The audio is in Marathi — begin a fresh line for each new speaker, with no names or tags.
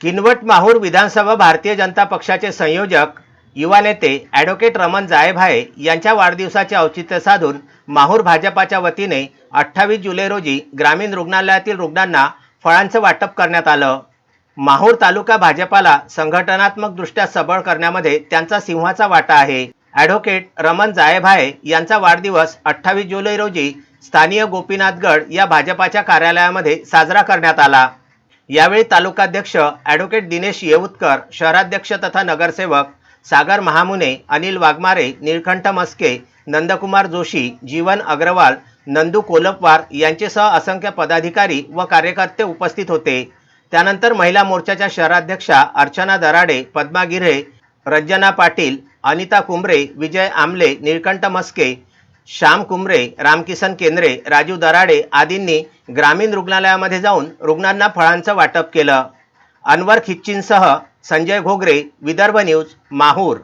किनवट माहूर विधानसभा भारतीय जनता पक्षाचे संयोजक युवा नेते ॲडव्होकेट रमण जायभाये यांच्या वाढदिवसाचे औचित्य साधून माहूर भाजपाच्या वतीने अठ्ठावीस जुलै रोजी ग्रामीण रुग्णालयातील रुग्णांना फळांचं वाटप करण्यात आलं. माहूर तालुका भाजपाला संघटनात्मकदृष्ट्या सबळ करण्यामध्ये त्यांचा सिंहाचा वाटा आहे. ॲडव्होकेट रमण जायभाये यांचा वाढदिवस अठ्ठावीस जुलै रोजी स्थानीय गोपीनाथगड या भाजपाच्या कार्यालयामध्ये साजरा करण्यात आला. यावेळी तालुकाध्यक्ष ॲडव्होकेट दिनेश येऊतकर शहराध्यक्ष तथा नगरसेवक सागर महामुने अनिल वाघमारे निळकंठ मस्के नंदकुमार जोशी जीवन अग्रवाल नंदू कोलपवार यांचेसह असंख्य पदाधिकारी व कार्यकर्ते उपस्थित होते. त्यानंतर महिला मोर्चाच्या शहराध्यक्षा अर्चना दराडे पद्मा गिरे रंजना पाटील अनिता कुंबरे विजय आमले निळकंठ मस्के श्याम कुंबरे रामकिसन केंद्रे राजू दराडे आदींनी ग्रामीण रुग्णालयामध्ये जाऊन रुग्णांना फळांचं वाटप केलं. अनवर खिच्चींसह संजय घोगरे विदर्भ न्यूज माहूर.